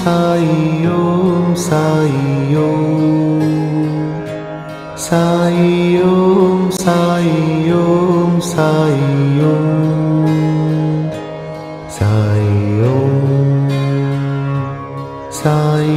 சாயி ஓம் சாயி ஓம் சாயி ஓம் சாயி ஓம் சாயி ஓம் சாயி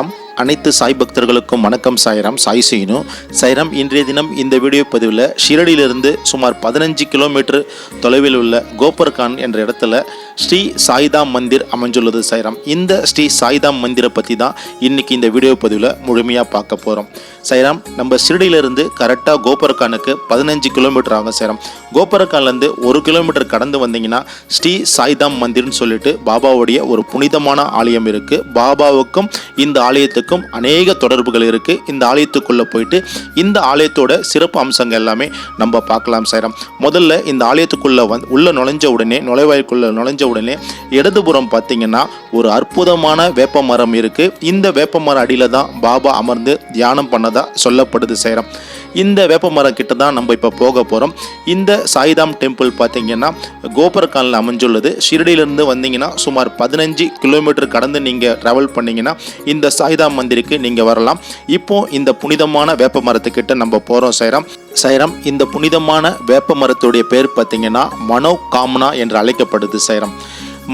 ஓம் அனைத்து சாய் பக்தர்களுக்கும் வணக்கம் சாய்ராம் சாய் சீனு. சாய்ராம் இன்றைய தினம் இந்த வீடியோ பதிவில் ஷிரடியிலிருந்து சுமார் பதினஞ்சு கிலோமீட்டர் தொலைவில் உள்ள கோபர்கான் என்ற இடத்துல ஸ்ரீ சாய்தாம் மந்திர் அமைஞ்சுள்ளது சாய்ராம். இந்த ஸ்ரீ சாய்தாம் மந்திரை பற்றி தான் இன்னைக்கு இந்த வீடியோ பதிவில் முழுமையாக பார்க்க போகிறோம் சாய்ராம் நம்ம ஷிரடியிலிருந்து கரெக்டாக கோபர்கானுக்கு பதினஞ்சு கிலோமீட்டர் ஆகும் சாய்ராம். கோபர்கான்லேருந்து ஒரு கிலோமீட்டர் கடந்து வந்தீங்கன்னா ஸ்ரீ சாய்தாம் மந்திர்னு சொல்லிட்டு பாபாவுடைய ஒரு புனிதமான ஆலயம் இருக்குது பாபாவுக்கும் இந்த ஆலயத்துக்கும் அநேக தொடர்புகள் இருக்குது இந்த ஆலயத்துக்குள்ளே போயிட்டு இந்த ஆலயத்தோட சிறப்பு அம்சங்கள் எல்லாமே நம்ம பார்க்கலாம் சாய்ராம். முதல்ல இந்த ஆலயத்துக்குள்ளே வந் உள்ளே நுழைஞ்ச உடனே நுழைவாய்க்குள்ளே நுழைஞ்ச உடனே இடதுபுறம் பார்த்தீங்கன்னா ஒரு அற்புதமான வேப்ப மரம் இருக்குது இந்த வேப்ப மரம் அடியில் தான் பாபா அமர்ந்து தியானம் பண்ணதா சொல்லப்படுது சேரம் இந்த வேப்ப மரம் கிட்ட தான் நம்ம இப்போ போக போகிறோம் இந்த சாய்தாம் டெம்பிள் பார்த்தீங்கன்னா கோபர்கானில் அமைஞ்சுள்ளது. ஷிரடியிலேருந்து வந்தீங்கன்னா சுமார் பதினஞ்சு கிலோமீட்டர் கடந்து நீங்கள் ட்ராவல் பண்ணிங்கன்னா இந்த சாய்தாம் மந்திருக்கு நீங்கள் வரலாம். இப்போ இந்த புனிதமான வேப்ப மரத்துக்கிட்ட நம்ம போகிறோம் சைராம். சைரம் இந்த புனிதமான வேப்ப மரத்துடைய பேர் பார்த்தீங்கன்னா மனோகாம்னா என்று அழைக்கப்படுது சைரம்.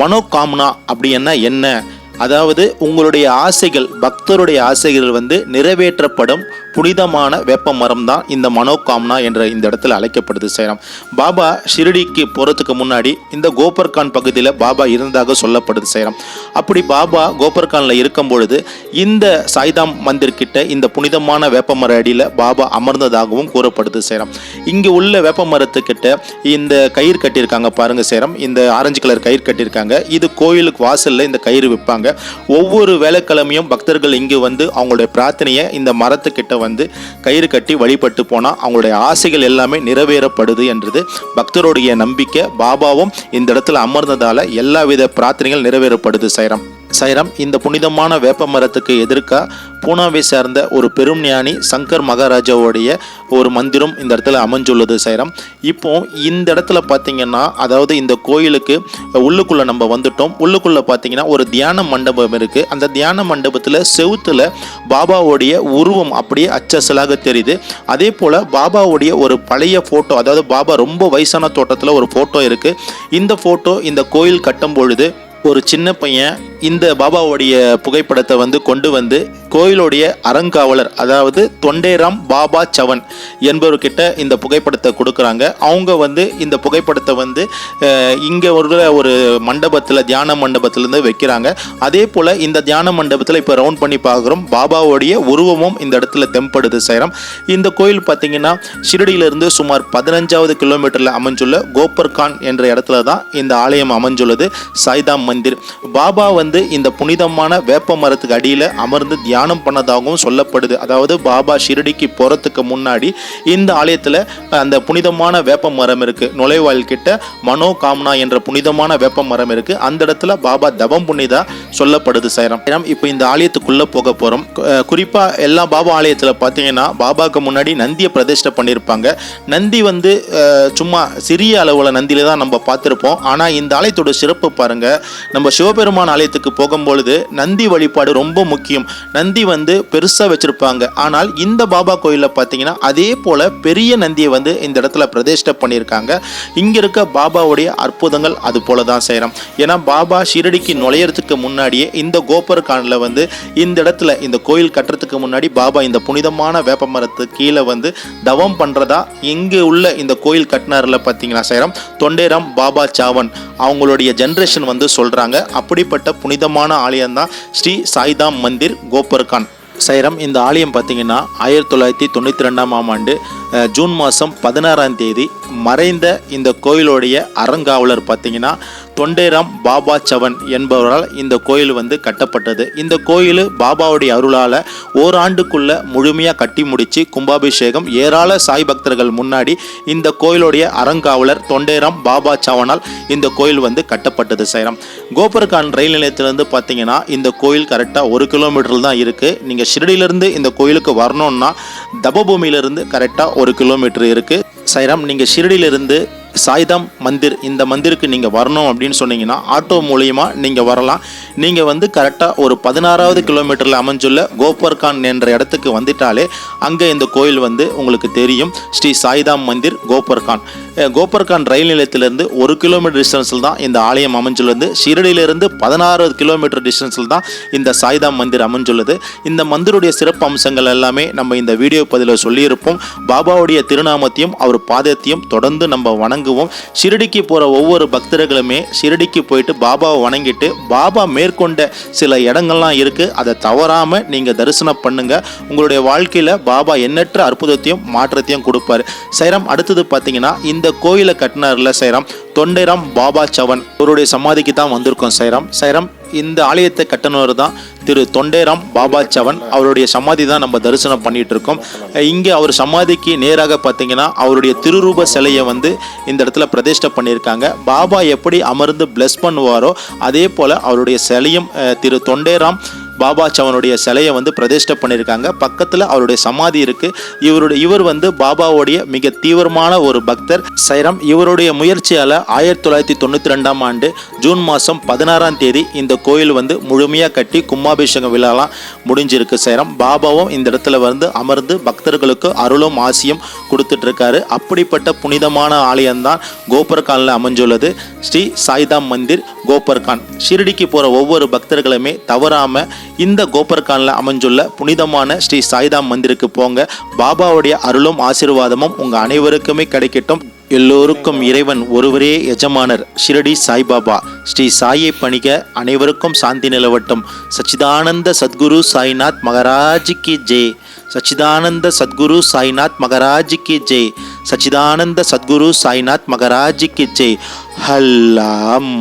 மனோகாம்னா அப்படி என்ன? என்ன? அதாவது உங்களுடைய ஆசைகள் பக்தருடைய ஆசைகள் வந்து நிறைவேற்றப்படும் புனிதமான வெப்ப மரம் தான் இந்த மனோகாம்னா என்ற இந்த இடத்துல அழைக்கப்படுது சேரம். பாபா ஷிரடிக்கு போகிறதுக்கு முன்னாடி இந்த கோபர்கான் பகுதியில் பாபா இருந்ததாக சொல்லப்படுது சேரம். அப்படி பாபா கோபர்கானில் இருக்கும் பொழுது இந்த சாய்தாம் மந்திர் கிட்ட இந்த புனிதமான வேப்ப மர அடியில் பாபா அமர்ந்ததாகவும் கூறப்படுது சேரம். இங்கே உள்ள வேப்ப மரத்துக்கிட்ட இந்த கயிறு கட்டியிருக்காங்க பாருங்கள் சேரம். இந்த ஆரஞ்சு கலர் கயிறு கட்டியிருக்காங்க. இது கோயிலுக்கு வாசலில் இந்த கயிறு விற்பாங்க ஒவ்வொரு வேலைக்கிழமையும் பக்தர்கள் இங்கு வந்து அவங்களுடைய பிரார்த்தனையை இந்த மரத்துக்கிட்ட வந்து கயிறு கட்டி வழிபட்டு போனால் அவங்களுடைய ஆசைகள் எல்லாமே நிறைவேறப்படுது என்றது பக்தருடைய நம்பிக்கை. பாபாவும் இந்த இடத்துல அமர்ந்ததால எல்லாவித பிரார்த்தனைகள் நிறைவேறப்படுது சைரம். சைரம் இந்த புனிதமான வேப்ப மரத்துக்கு எதிர்க்க பூனாவை சேர்ந்த ஒரு பெரும் ஞானி சங்கர் மகாராஜாவுடைய ஒரு மந்திரம் இந்த இடத்துல அமைஞ்சுள்ளது சைரம். இப்போ இந்த இடத்துல பார்த்தீங்கன்னா அதாவது இந்த கோயிலுக்கு உள்ளுக்குள்ளே நம்ம வந்துட்டோம். உள்ளுக்குள்ளே பார்த்தீங்கன்னா ஒரு தியான மண்டபம் இருக்குது அந்த தியான மண்டபத்தில் செவுத்தில் பாபாவுடைய உருவம் அப்படியே அச்சசலாக தெரியுது. அதே போல் பாபாவுடைய ஒரு பழைய ஃபோட்டோ அதாவது பாபா ரொம்ப வயசான தோட்டத்தில் ஒரு ஃபோட்டோ இருக்குது இந்த ஃபோட்டோ இந்த கோயில் கட்டும் பொழுது ஒரு சின்ன பையன் இந்த பாபாவுடைய புகைப்படத்தை வந்து கொண்டு வந்து கோயிலுடைய அறங்காவலர் அதாவது தொண்டேராம் பாபா சவன் என்பவர்கிட்ட இந்த புகைப்படத்தை கொடுக்குறாங்க. அவங்க வந்து இந்த புகைப்படத்தை வந்து இங்கே ஒரு ஒரு மண்டபத்தில் தியான மண்டபத்திலேருந்து வைக்கிறாங்க. அதே போல் இந்த தியான மண்டபத்தில் இப்போ ரவுண்ட் பண்ணி பார்க்குறோம். பாபாவுடைய உருவமும் இந்த இடத்துல தெம்படுது செய்கிறோம் இந்த கோயில் பார்த்தீங்கன்னா ஷிரடியிலிருந்து சுமார் பதினஞ்சாவது கிலோமீட்டரில் அமைஞ்சுள்ள கோபர்கான் என்ற இடத்துல தான் இந்த ஆலயம் அமைஞ்சுள்ளது சாய்தாம் மந்திர். பாபா வந்து இந்த புனிதமான வேப்ப மரத்துக்கு அடியில் அமர்ந்து தியானம் பண்ணதாகவும் சொல்லப்படுது. அதாவது பாபா ஷிரடிக்கு போகிறதுக்கு முன்னாடி இந்த ஆலயத்தில் அந்த புனிதமான வேப்ப மரம் இருக்குது நுழைவாயில் கிட்ட மனோ காம்னா என்ற புனிதமான வேப்ப மரம் இருக்குது அந்த இடத்துல பாபா தவம் புனிதா சொல்லப்படுது சைரம். இப்போ இந்த ஆலயத்துக்குள்ளே போக போகிறோம் குறிப்பாக எல்லா பாபா ஆலயத்தில் பார்த்தீங்கன்னா பாபாவுக்கு முன்னாடி நந்தியை பிரதிஷ்டை பண்ணியிருப்பாங்க நந்தி வந்து சும்மா சிறிய அளவில் நந்தியில தான் நம்ம பார்த்துருப்போம். ஆனால் இந்த ஆலயத்தோட சிறப்பு பாருங்கள் நம்ம சிவபெருமான் ஆலயத்துக்கு போகும்பொழுது நந்தி வழிபாடு ரொம்ப முக்கியம். நந்தி வந்து பெருசாக வச்சுருப்பாங்க. ஆனால் இந்த பாபா கோயிலில் பார்த்தீங்கன்னா அதே போல் பெரிய நந்தியை வந்து இந்த இடத்துல பிரதிஷ்டை பண்ணியிருக்காங்க. இங்கே இருக்க பாபாவுடைய அற்புதங்கள் அது போல தான் செய்கிறோம் ஏன்னா பாபா ஷிரடிக்கு நுழையிறதுக்கு முன்னாடியே இந்த கோபர்கானில் வந்து இந்த இடத்துல இந்த கோயில் கட்டுறதுக்கு முன்னாடி பாபா இந்த புனிதமான வேப்ப மரத்து கீழே வந்து தவம் பண்ணுறதா இங்கே உள்ள இந்த கோயில் கட்டினாரில் பார்த்தீங்கன்னா செய்கிறோம் தொண்டேராம் பாபா சாவன் அவங்களுடைய ஜென்ரேஷன் வந்து சொல்கிறாங்க அப்படிப்பட்ட புனிதமான ஆலயம் தான் ஸ்ரீ சாய்தாம் மந்திர் கோபர்கான். சைரம் இந்த ஆலயம் பார்த்தீங்கன்னா ஆயிரத்தி தொள்ளாயிரத்தி தொண்ணூற்றி ரெண்டாம் ஆம் ஆண்டு ஜூன் மாதம் பதினாறாம் தேதி மறைந்த இந்த கோயிலுடைய அறங்காவலர் பார்த்தீங்கன்னா தொண்டேராம் பாபா சவன் என்பவரால் இந்த கோயில் வந்து கட்டப்பட்டது. இந்த கோயில் பாபாவுடைய அருளால் ஓராண்டுக்குள்ள முழுமையாக கட்டி முடித்து கும்பாபிஷேகம் ஏராள சாய் பக்தர்கள் முன்னாடி இந்த கோயிலுடைய அறங்காவலர் தொண்டேராம் பாபா சவனால் இந்த கோயில் வந்து கட்டப்பட்டது சைரம் கோபர்கான் ரயில் நிலையத்திலிருந்து பார்த்தீங்கன்னா இந்த கோயில் கரெக்டாக ஒரு கிலோமீட்டர் தான் இருக்குது நீங்கள் ஷிரடியிலேருந்து இந்த கோயிலுக்கு வரணும்னா தபபூமியிலிருந்து கரெக்டாக ஒரு கிலோமீட்டர் இருக்குது சைராம் நீங்கள் ஷிரடியிலிருந்து சாய்தாம் மந்திர் இந்த மந்திருக்கு நீங்கள் வரணும் அப்படின்னு சொன்னீங்கன்னா ஆட்டோ மூலியமா நீங்கள் வரலாம். நீங்கள் வந்து கரெக்டாக ஒரு பதினாறாவது கிலோமீட்டரில் அமைஞ்சுள்ள கோபர்கான் என்ற இடத்துக்கு வந்துட்டாலே அங்கே இந்த கோயில் வந்து உங்களுக்கு தெரியும். ஸ்ரீ சாய்தாம் மந்திர் கோபர்கான். கோபர்கான் ரயில் நிலையத்திலிருந்து ஒரு கிலோமீட்டர் டிஸ்டன்ஸில் தான் இந்த ஆலயம் அமைஞ்சுள்ளது. ஷிரடியிலிருந்து பதினாறு கிலோமீட்டர் டிஸ்டன்ஸில் தான் இந்த சாய்தாம் மந்திர் அமைஞ்சுள்ளது. இந்த மந்திருடைய சிறப்பு அம்சங்கள் எல்லாமே நம்ம இந்த வீடியோ பதிவில் சொல்லியிருப்போம். பாபாவுடைய திருநாமத்தையும் அவர் பாதத்தையும் தொடர்ந்து நம்ம வணங்க வணங்குவோம். ஷிரடிக்கு போகிற ஒவ்வொரு பக்தர்களுமே ஷிரடிக்கு போயிட்டு பாபாவை வணங்கிட்டு பாபா மேற்கொண்ட சில இடங்கள்லாம் இருக்குது அதை தவறாமல் நீங்கள் தரிசனம் பண்ணுங்கள் உங்களுடைய வாழ்க்கையில் பாபா எண்ணற்ற அற்புதத்தையும் மாற்றத்தையும் கொடுப்பாரு. சைரம் அடுத்தது பார்த்தீங்கன்னா இந்த கோயிலை கட்டினார்ல சைரம் தொண்டைராம் பாபா சவன். அவருடைய சமாதிக்கு தான் வந்திருக்கோம் சைரம். சைரம் இந்த ஆலயத்தை கட்டினவர் தான் திரு தொண்டேராம் பாபா சவன். அவருடைய சமாதி தான் நம்ம தரிசனம் பண்ணிட்டு இருக்கோம் இங்கே அவர் சமாதிக்கு நேராக பார்த்தீங்கன்னா அவருடைய திருரூப சிலையை வந்து இந்த இடத்துல பிரதிஷ்டை பண்ணியிருக்காங்க. பாபா எப்படி அமர்ந்து பிளஸ் பண்ணுவாரோ அதே போல் அவருடைய சிலையும் திரு தொண்டேராம் பாபா சவனுடைய சிலையை வந்து பிரதிஷ்டை பண்ணியிருக்காங்க. பக்கத்தில் அவருடைய சமாதி இருக்கு. இவருடைய இவர் வந்து பாபாவுடைய மிக தீவிரமான ஒரு பக்தர். சைரம் இவருடைய முயற்சியால் ஆயிரத்தி தொள்ளாயிரத்தி தொண்ணூற்றி ரெண்டாம் ஆண்டு ஜூன் மாதம் பதினாறாம் தேதி இந்த கோயில் வந்து முழுமையாக கட்டி கும்பாபிஷேகம் விழாலாம் முடிஞ்சிருக்கு சைரம். பாபாவும் இந்த இடத்துல வந்து அமர்ந்து பக்தர்களுக்கு அருளும் ஆசியும் கொடுத்துட்டு இருக்காரு அப்படிப்பட்ட புனிதமான ஆலயம்தான் கோபர்கானில் அமைஞ்சுள்ளது. ஸ்ரீ சாய்தாம் மந்திர் கோபர்கான் ஷிரடிக்கு போகிற ஒவ்வொரு பக்தர்களுமே தவறாமல் இந்த கோபர்கானில் அமைஞ்சுள்ள புனிதமான ஸ்ரீ சாய்தாம் மந்திருக்கு போங்க. பாபாவுடைய அருளும் ஆசீர்வாதமும் உங்கள் அனைவருக்குமே கிடைக்கட்டும். எல்லோருக்கும் இறைவன் ஒருவரே எஜமானர் ஷிரடி சாய்பாபா. ஸ்ரீ சாயை பணிக அனைவருக்கும் சாந்தி நிலவட்டும். சச்சிதானந்த சத்குரு சாய்நாத் மகராஜிக்கு கி ஜெய் சச்சிதானந்த சத்குரு சாய்நாத் மகராஜிக்கு கி ஜெய் சச்சிதானந்த சத்குரு சாய்நாத் மகராஜிக்கு கி ஜெய் ஹல்லா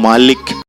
மாலிக்.